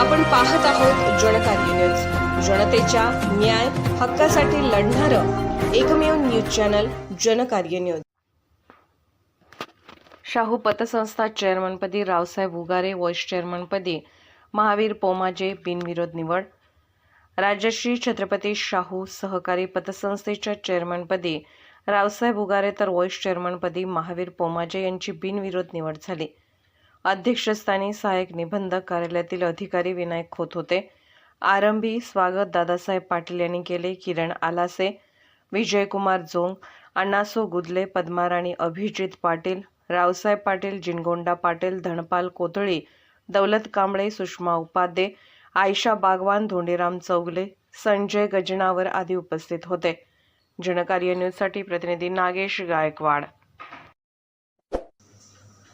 आपण पाहत आहोत जनकार्य न्यूज. जनतेच्या न्याय हक्कासाठी लढणारं एकमेव news channel Janakarya news. Shahu पतसंस्था चेअरमनपदी रावसाहेब उगारे व्हाईस चेअरमनपदी महावीर पोमाजे बिनविरोध निवड. राजश्री छत्रपती शाहू सहकारी पतसंस्थेच्या चेअरमनपदी रावसाहेब उगारे तर व्हाईस चेअरमनपदी महावीर पोमाजे यांची बिनविरोध निवड झाली. अध्यक्षस्थानी सहाय्यक निबंधक कार्यालयातील अधिकारी विनायक खोत होते. आरंभी स्वागत दादासाहेब पाटील यांनी केले. किरण आलासे विजयकुमार जोंग अण्णासो गुदले पद्माराणी अभिजित पाटील रावसाहेब पाटील जिनगोंडा पाटील धनपाल कोथळी दौलत कांबळे सुषमा उपाध्ये आयशा बागवान धोंडीराम चौगले संजय गजनावर आदी उपस्थित होते. जनकार्य न्यूजसाठी प्रतिनिधी नागेश गायकवाड.